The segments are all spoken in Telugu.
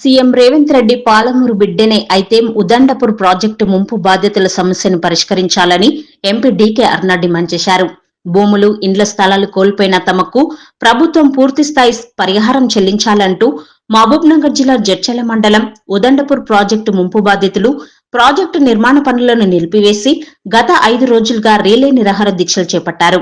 సీఎం రేవంత్ రెడ్డి పాలమూరు బిడ్డనే అయితే ఉదండపూర్ ప్రాజెక్టు ముంపు బాధ్యతల సమస్యను పరిష్కరించాలని ఎంపీ డీకే అర్నా డిమాండ్ చేశారు భూములు ఇండ్ల స్థలాలు కోల్పోయిన తమకు ప్రభుత్వం పూర్తిస్థాయి పరిహారం చెల్లించాలంటూ మహబూబ్నగర్ జిల్లా జడ్చల మండలం ఉదండపూర్ ప్రాజెక్టు ముంపు బాధితులు ప్రాజెక్టు నిర్మాణ పనులను నిలిపివేసి గత ఐదు రోజులుగా రీలే నిరాహార దీక్షలు చేపట్టారు.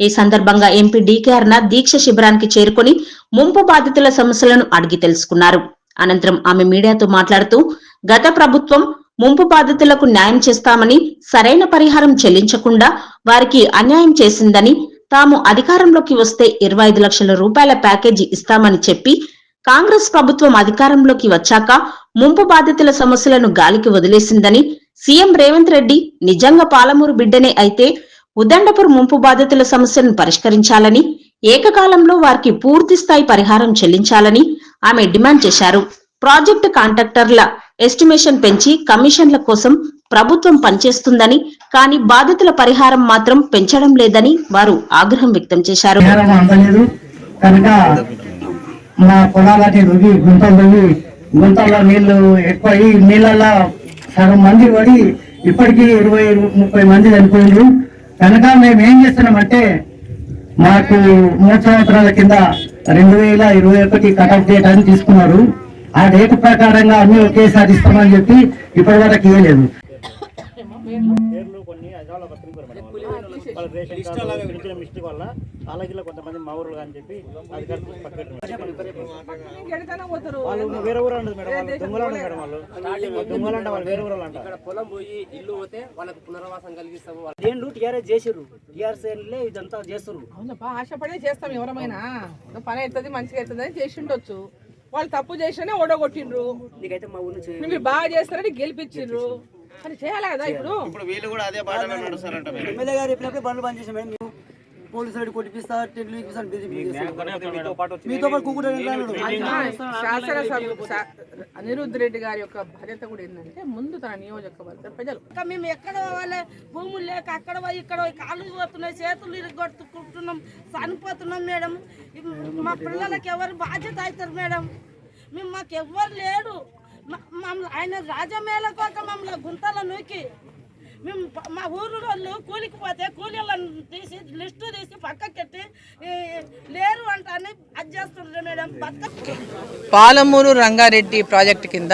ఈ సందర్భంగా ఎంపీ డీకే అర్ణ దీక్ష శిబిరానికి చేరుకుని ముంపు బాధితుల సమస్యలను అడిగి తెలుసుకున్నారు. అనంతరం ఆమె మీడియాతో మాట్లాడుతూ గత ప్రభుత్వం ముంపు బాధితులకు న్యాయం చేస్తామని సరైన పరిహారం చెల్లించకుండా వారికి అన్యాయం చేసిందని తాము అధికారంలోకి వస్తే ఇరవై ఐదు లక్షల రూపాయల ప్యాకేజీ ఇస్తామని చెప్పి కాంగ్రెస్ ప్రభుత్వం అధికారంలోకి వచ్చాక ముంపు బాధితుల సమస్యలను గాలికి వదిలేసిందని సీఎం రేవంత్ రెడ్డి నిజంగా పాలమూరు బిడ్డనే అయితే ఉదండపూర్ ముంపు బాధితుల సమస్యలను పరిష్కరించాలని ఏకకాలంలో వారికి పూర్తి స్థాయి పరిహారం చెల్లించాలని ఆమె డిమాండ్ చేశారు. ప్రాజెక్టు కాంట్రాక్టర్ల ఎస్టిమేషన్ పెంచి కమిషన్ల కోసం ప్రభుత్వం పనిచేస్తుందని కానీ బాధితుల పరిహారం మాత్రం పెంచడం లేదని వారు ఆగ్రహం వ్యక్తం చేశారు. మా పొలాలకి రుగి గుంతలు గుంతల్లో నీళ్ళు ఎక్కువ నీళ్ళల్లో సగం మంది పడి ఇప్పటికీ ఇరవై ఇరవై- ముప్పై మంది చనిపోయిండ్రు కనుక మేము ఏం చేస్తున్నామంటే మాకు మూడు సంవత్సరాల కింద రెండు వేల ఇరవై ఒకటి కటప్ డేట్ అని తీసుకున్నారు. ఆ డేట్ ప్రకారంగా అన్ని ఒకేసారి ఇస్తామని చెప్పి ఇప్పటి వరకు ఇవ్వలేదు వాళ్ళు. రేషన్ కార్డు మిస్టేక్ వల్ల అలాగే కొంతమంది మా ఊర్లో అని చెప్పి అది కట్టు పక్కన వాళ్ళు వేరే ఊరు ఉండదు మేడం వాళ్ళు దొంగలు ఉండదు మేడం వాళ్ళు. దొంగలు అంటే వాళ్ళు వేరే ఊరు అంట ఇక్కడ పొలం పోయి ఇల్లు పోతే వాళ్ళకి పునర్వాసం కలిగిస్తాము. దేండ్లు టీఆర్ఎస్ చేసిర్రు? టీఆర్ఎస్ ఇదంతా చేస్తున్నారు అవునప్పా ఆశపడే చేస్తాం ఎవరమైనా. పని అవుతుంది మంచిగా అవుతుంది అని చేసి ఉండొచ్చు. వాళ్ళు తప్పు చేసినే ఓడగొట్టిండ్రు. నీకైతే మా ఊరి నుంచి మీరు బాగా చేస్తారని గెలిపించిండ్రు. అని చేయాలి కదా ఇప్పుడు? ఎమ్మెల్యే గారు చెప్పినప్పుడు బండ్లు బంద్ చేసాం మేడం మేము. పోలీసు రెడ్డి కొట్టిపిస్తా టెంట్లు ఇప్పిస్తాను మీతో పాటు కుక్కడు శాసనసభ శా- అనిరుద్ధ్ రెడ్డి గారి యొక్క బాధ్యత కూడా ఏంటంటే ముందు తన నియోజకవర్గ ప్రజలు. ఇంకా మేము ఎక్కడ పోవాలి? భూములు లేక అక్కడ పోయి ఇక్కడ పోయి కాళ్ళు పోతున్నాయి చేతులు ఇరగొట్టుకుంటున్నాం చనిపోతున్నాం మేడం. మా పిల్లలకి ఎవరు బాధ్యత అవుతారు మేడం? మేము మాకు ఎవ్వరు లేడు ఆయన రాజమేళ కోక మమ్మల్ని గుంతల నూకి మేము మా ఊరు వాళ్ళు కూలికి పోతే కూలీలను తీసి లిస్టు తీసి పక్కకెట్టి లేరు అంట అని అది చేస్తుండ్రు మేడం. బతక పాలమూరు రంగారెడ్డి ప్రాజెక్టు కింద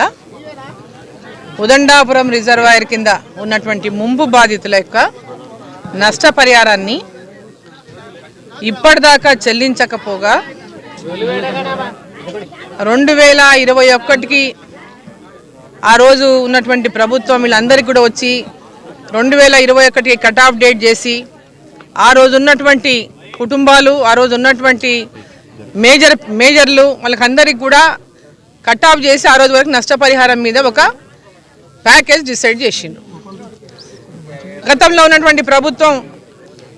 ఉదండాపురం రిజర్వాయర్ కింద ఉన్నటువంటి ముంపు బాధితుల యొక్క నష్టపరిహారాన్ని ఇప్పటిదాకా చెల్లించకపోగా రెండు వేల ఇరవై ఒకటికి ఆ రోజు ఉన్నటువంటి ప్రభుత్వం వీళ్ళందరికీ కూడా వచ్చి రెండు వేల ఇరవై ఒకటికి కట్ ఆఫ్ డేట్ చేసి ఆ రోజు ఉన్నటువంటి కుటుంబాలు ఆ రోజు ఉన్నటువంటి మేజర్ మేజర్లు వాళ్ళకందరికి కూడా కట్ ఆఫ్ చేసి ఆ రోజు వరకు నష్టపరిహారం మీద ఒక ప్యాకేజ్ డిసైడ్ చేసిండు గతంలో ఉన్నటువంటి ప్రభుత్వం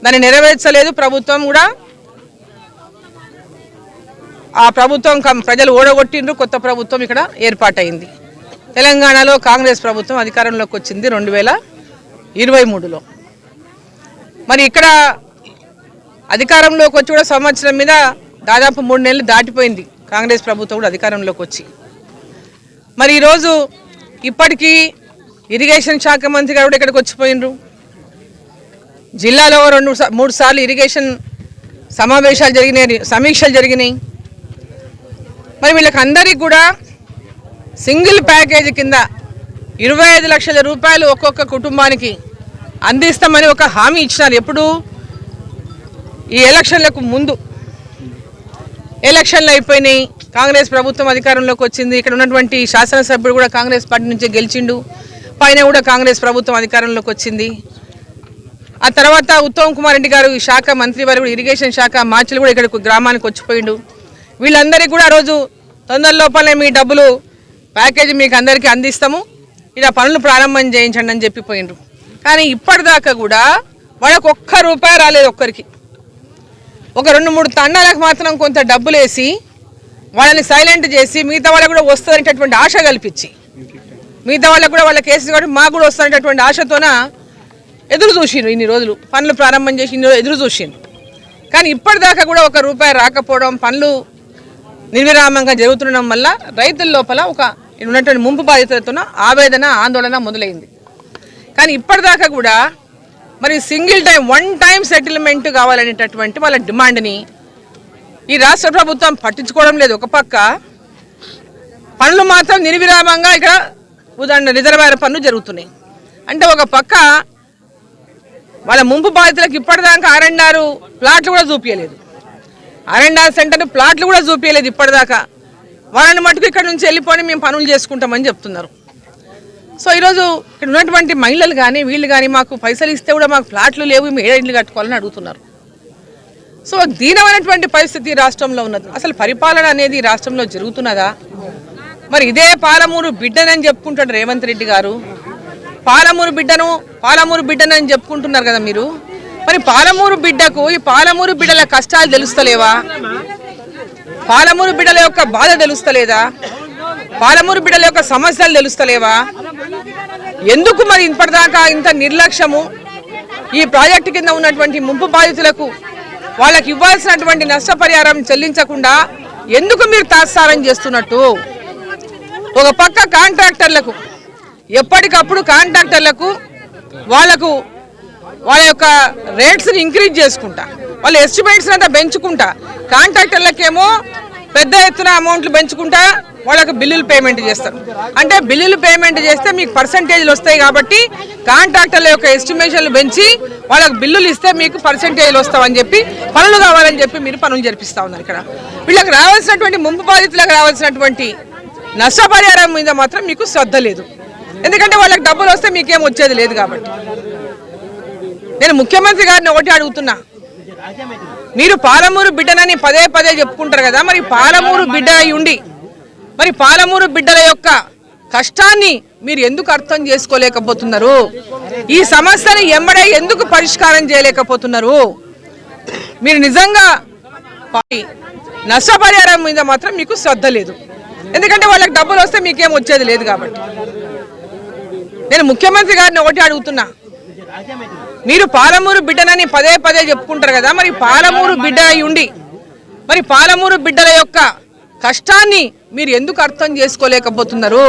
దాన్ని నెరవేర్చలేదు. ప్రభుత్వం కూడా ఆ ప్రభుత్వం కం- ప్రజలు ఓడగొట్టిండ్రు. కొత్త ప్రభుత్వం ఇక్కడ ఏర్పాటైంది. తెలంగాణలో కాంగ్రెస్ ప్రభుత్వం అధికారంలోకి వచ్చింది రెండు వేల ఇరవై మూడులో. మరి ఇక్కడ అధికారంలోకి వచ్చి కూడా సంవత్సరం మీద దాదాపు మూడు నెలలు దాటిపోయింది కాంగ్రెస్ ప్రభుత్వం కూడా అధికారంలోకి వచ్చి. మరి ఈరోజు ఇప్పటికీ ఇరిగేషన్ శాఖ మంత్రి గారు కూడా ఇక్కడికి వచ్చిపోయినరు జిల్లాలో రెండు మూడు సార్లు ఇరిగేషన్ సమావేశాలు జరిగినాయి సమీక్షలు జరిగినాయి. మరి వీళ్ళకి అందరికీ కూడా సింగిల్ ప్యాకేజీ కింద ఇరవై ఐదు లక్షల రూపాయలు ఒక్కొక్క కుటుంబానికి అందిస్తామని ఒక హామీ ఇచ్చినారు. ఎప్పుడు? ఈ ఎలక్షన్లకు ముందు. ఎలక్షన్లు అయిపోయినాయి. కాంగ్రెస్ ప్రభుత్వం అధికారంలోకి వచ్చింది. ఇక్కడ ఉన్నటువంటి శాసనసభ్యుడు కూడా కాంగ్రెస్ పార్టీ నుంచి గెలిచిండు. పైన కూడా కాంగ్రెస్ ప్రభుత్వం అధికారంలోకి వచ్చింది. ఆ తర్వాత ఉత్తమ్ కుమార్ రెడ్డి గారు ఈ శాఖ మంత్రి వారు కూడా ఇరిగేషన్ శాఖ మార్చులు కూడా ఇక్కడ గ్రామానికి వచ్చిపోయిండు. వీళ్ళందరికీ కూడా ఆ రోజు తొందర లోపలే మీ డబ్బులు ప్యాకేజీ మీకు అందరికీ అందిస్తాము. ఇలా పనులు ప్రారంభం చేయించండి అని చెప్పిపోయిండ్రు కానీ ఇప్పటిదాకా కూడా వాళ్ళకు ఒక్క రూపాయి రాలేదు ఒక్కరికి. ఒక రెండు మూడు తండాలకు మాత్రం కొంత డబ్బులు వేసి వాళ్ళని సైలెంట్ చేసి మిగతా వాళ్ళకు కూడా వస్తుందనేటటువంటి ఆశ కల్పించి. మిగతా వాళ్ళకు కూడా వాళ్ళ కేసు కాబట్టి మాకు కూడా వస్తున్నటువంటి ఆశతోన ఎదురు చూసిండ్రు ఇన్ని రోజులు. పనులు ప్రారంభం చేసి ఇన్ని రోజులు ఎదురు చూసిండ్రు. కానీ ఇప్పటిదాకా కూడా ఒక రూపాయి రాకపోవడం పనులు నిర్విరామంగా జరుగుతుండడం వల్ల రైతుల లోపల ఒక ఉన్నటువంటి ముంపు బాధితులతో ఆవేదన ఆందోళన మొదలైంది. కానీ ఇప్పటిదాకా కూడా మరి single time one time settlement కావాలనేటటువంటి వాళ్ళ డిమాండ్ని ఈ రాష్ట్ర ప్రభుత్వం పట్టించుకోవడం లేదు. ఒక పక్క పనులు మాత్రం నిర్విరామంగా ఇక్కడ ఉదాహరణ రిజర్వాయర్ పనులు జరుగుతున్నాయి. అంటే ఒక పక్క వాళ్ళ ముంపు బాధితులకు ఇప్పటిదాకా ఆర్ఎండ్ఆర్ ప్లాట్లు కూడా చూపించలేదు ఆర్ఎండ్ఆర్ సెంటర్ ప్లాట్లు కూడా చూపించలేదు ఇప్పటిదాకా. వాళ్ళని మటుకు ఇక్కడ నుంచి వెళ్ళిపోయి మేము పనులు చేసుకుంటామని చెప్తున్నారు. సో ఈరోజు ఇక్కడ ఉన్నటువంటి మహిళలు కానీ వీళ్ళు కానీ మాకు పైసలు ఇస్తే కూడా మాకు ఫ్లాట్లు లేవు మేము ఏడు ఇండ్లు కట్టుకోవాలని అడుగుతున్నారు. సో దీనమైనటువంటి పరిస్థితి రాష్ట్రంలో ఉన్నది. అసలు పరిపాలన అనేది రాష్ట్రంలో జరుగుతున్నదా? మరి ఇదే పాలమూరు బిడ్డనని చెప్పుకుంటాడు రేవంత్ రెడ్డి గారు. పాలమూరు బిడ్డను పాలమూరు బిడ్డనని చెప్పుకుంటున్నారు కదా మీరు. మరి పాలమూరు బిడ్డకు ఈ పాలమూరు బిడ్డల కష్టాలు తెలుస్తలేవా? పాలమూరు బిడ్డల యొక్క బాధ తెలుస్తలేదా? పాలమూరు బిడ్డల యొక్క సమస్యలు తెలుస్తలేవా? ఎందుకు మరి ఇప్పటిదాకా ఇంత నిర్లక్ష్యము? ఈ ప్రాజెక్టు కింద ఉన్నటువంటి ముంపు బాధితులకు వాళ్ళకి ఇవ్వాల్సినటువంటి నష్టపరిహారం చెల్లించకుండా ఎందుకు మీరు తాత్సారం చేస్తున్నట్టు? ఒక పక్క కాంట్రాక్టర్లకు ఎప్పటికప్పుడు కాంట్రాక్టర్లకు వాళ్ళకు వాళ్ళ యొక్క రేట్స్ని ఇంక్రీజ్ చేసుకుంటా. వాళ్ళ ఎస్టిమేట్స్ అంతా పెంచుకుంటా. కాంట్రాక్టర్లకేమో పెద్ద ఎత్తున అమౌంట్లు పెంచుకుంటా వాళ్ళకు బిల్లులు పేమెంట్ చేస్తారు. అంటే బిల్లులు పేమెంట్ చేస్తే మీకు పర్సంటేజ్లు వస్తాయి కాబట్టి కాంట్రాక్టర్ల యొక్క ఎస్టిమేషన్లు పెంచి వాళ్ళకి బిల్లులు ఇస్తే మీకు పర్సంటేజ్లు వస్తామని చెప్పి పనులు కావాలని చెప్పి మీరు పనులు జరిపిస్తా ఉన్నారు ఇక్కడ. వీళ్ళకి రావాల్సినటువంటి ముంపు బాధితులకు రావాల్సినటువంటి నష్టపరిహారం మీద మాత్రం మీకు శ్రద్ధ లేదు. ఎందుకంటే వాళ్ళకి డబ్బులు వస్తే మీకేం వచ్చేది లేదు కాబట్టి. నేను ముఖ్యమంత్రి గారిని ఒకటి అడుగుతున్నా. మీరు పాలమూరు బిడ్డనని పదే పదే చెప్పుకుంటారు కదా మరి పాలమూరు బిడ్డ అయి ఉండి మరి పాలమూరు బిడ్డల యొక్క కష్టాన్ని మీరు ఎందుకు అర్థం చేసుకోలేకపోతున్నారు? ఈ సమస్యని ఎంబడే ఎందుకు పరిష్కారం చేయలేకపోతున్నారు? మీరు నిజంగా నష్టపరిహారం మీద మాత్రం మీకు శ్రద్ధ లేదు. ఎందుకంటే వాళ్ళకి డబ్బులు వస్తే మీకేం వచ్చేది లేదు కాబట్టి. నేను ముఖ్యమంత్రి గారిని ఒకటి అడుగుతున్నా. మీరు పాలమూరు బిడ్డనని పదే పదే చెప్పుకుంటారు కదా మరి పాలమూరు బిడ్డ అయి ఉండి మరి పాలమూరు బిడ్డల యొక్క కష్టాన్ని మీరు ఎందుకు అర్థం చేసుకోలేకపోతున్నారు?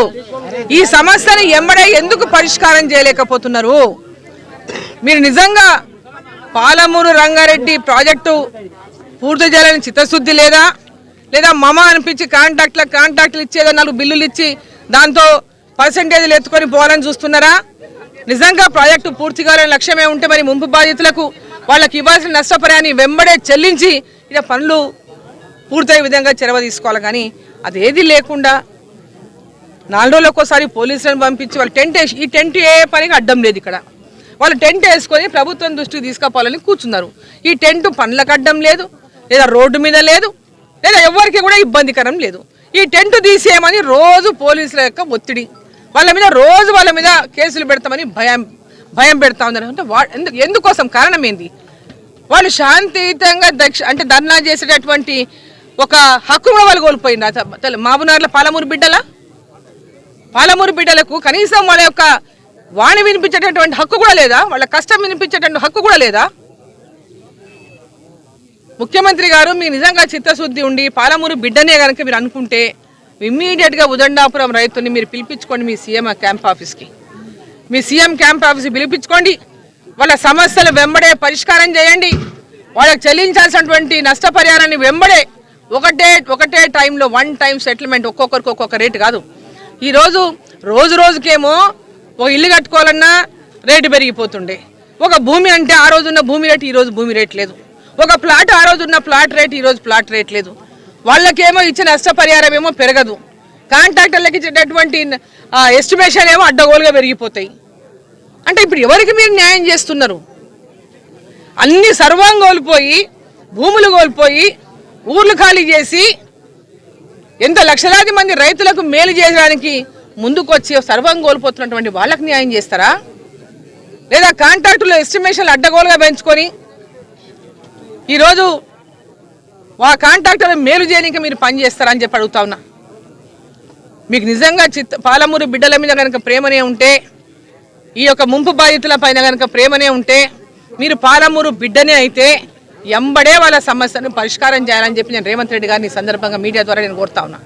ఈ సమస్యని ఎంబడే ఎందుకు పరిష్కారం చేయలేకపోతున్నారు? మీరు నిజంగా పాలమూరు రంగారెడ్డి ప్రాజెక్టు పూర్తి చేయాలని చిత్తశుద్ధి లేదా? లేదా మమ అనిపించి కాంట్రాక్ట్ల కాంట్రాక్ట్లు ఇచ్చేదో నాలుగు బిల్లులు ఇచ్చి దాంతో పర్సంటేజ్లు ఎత్తుకొని పోవాలని చూస్తున్నారా? నిజంగా ప్రాజెక్టు పూర్తి కావాలని లక్ష్యమే ఉంటే మరి ముంపు బాధితులకు వాళ్ళకి ఇవ్వాల్సిన నష్టపరాన్ని వెంబడే చెల్లించి ఇక పనులు పూర్తయ్యే విధంగా చొరవ తీసుకోవాలి. కానీ అది ఏది లేకుండా నాలుగు రోజులు ఒక్కోసారి పోలీసులను పంపించి వాళ్ళు టెంట్ వేసి ఈ టెంట్ ఏ పనికి అడ్డం లేదు ఇక్కడ. వాళ్ళు టెంట్ వేసుకొని ప్రభుత్వం దృష్టికి తీసుకుపోవాలని కూర్చున్నారు. ఈ టెంట్ పనులకు అడ్డం లేదు లేదా రోడ్డు మీద లేదు లేదా ఎవరికి కూడా ఇబ్బందికరం లేదు. ఈ టెంట్ తీసేయమని రోజు పోలీసుల యొక్క ఒత్తిడి. వాళ్ళ మీద రోజు వాళ్ళ మీద కేసులు పెడతామని భయం భయం పెడతా ఉందని. అంటే వా ఎందుకు ఎందుకోసం? కారణం ఏంది? వాళ్ళు శాంతియుతంగా దక్ష అంటే ధర్నా చేసేటటువంటి ఒక హక్కు కూడా వాళ్ళు కోల్పోయింది మాబునార్ల పాలమూరు బిడ్డల? పాలమూరు బిడ్డలకు కనీసం వాళ్ళ యొక్క వాణి వినిపించేటటువంటి హక్కు కూడా లేదా? వాళ్ళ కష్టం వినిపించేటటువంటి హక్కు కూడా లేదా? ముఖ్యమంత్రి గారు మీ నిజంగా చిత్తశుద్ధి ఉండి పాలమూరు బిడ్డనే కనుక మీరు అనుకుంటే ఇమ్మీడియట్గా ఉదండాపురం రైతుని మీరు పిలిపించుకోండి మీ సీఎం క్యాంప్ ఆఫీస్కి. మీ సీఎం క్యాంప్ ఆఫీస్కి పిలిపించుకోండి. వాళ్ళ సమస్యలు వెంబడే పరిష్కారం చేయండి. వాళ్ళకి చెల్లించాల్సినటువంటి నష్టపరిహారాన్ని వెంబడే ఒకటే ఒకటే టైంలో వన్ టైం సెటిల్మెంట్ ఒక్కొక్కరికి ఒక్కొక్క రేటు కాదు. ఈరోజు రోజు రోజుకేమో ఒక ఇల్లు కట్టుకోవాలన్నా రేటు పెరిగిపోతుండే. ఒక భూమి అంటే ఆ రోజున్న భూమి రేటు ఈరోజు భూమి రేట్ లేదు. ఒక ప్లాట్ ఆ రోజున్న ప్లాట్ రేట్ ఈ రోజు ప్లాట్ రేట్ లేదు. వాళ్ళకేమో ఇచ్చే నష్టపరిహారం ఏమో పెరగదు. కాంట్రాక్టర్లకు ఇచ్చేటటువంటి ఎస్టిమేషన్ ఏమో అడ్డగోలుగా పెరిగిపోతాయి. అంటే ఇప్పుడు ఎవరికి మీరు న్యాయం చేస్తున్నారు? అన్ని సర్వం కోల్పోయి భూములు కోల్పోయి ఊర్లు ఖాళీ చేసి ఎంత లక్షలాది మంది రైతులకు మేలు చేయడానికి ముందుకొచ్చి సర్వం కోల్పోతున్నటువంటి వాళ్ళకి న్యాయం చేస్తారా? లేదా కాంట్రాక్టులు ఎస్టిమేషన్లు అడ్డగోలుగా పెంచుకొని ఈరోజు ఆ కాంట్రాక్టర్ మేలు చేయడానికి మీరు పని చేస్తారని చెప్పి అడుగుతా ఉన్నా. మీకు నిజంగా చిత్త పాలమూరు బిడ్డల మీద కనుక ప్రేమనే ఉంటే ఈ యొక్క ముంపు బాధితుల పైన కనుక ప్రేమనే ఉంటే మీరు పాలమూరు బిడ్డనే అయితే ఎంబడే వాళ్ళ సమస్యను పరిష్కారం చేయాలని చెప్పి నేను రేవంత్ రెడ్డి గారిని సందర్భంగా మీడియా ద్వారా నేను కోరుతా ఉన్నా.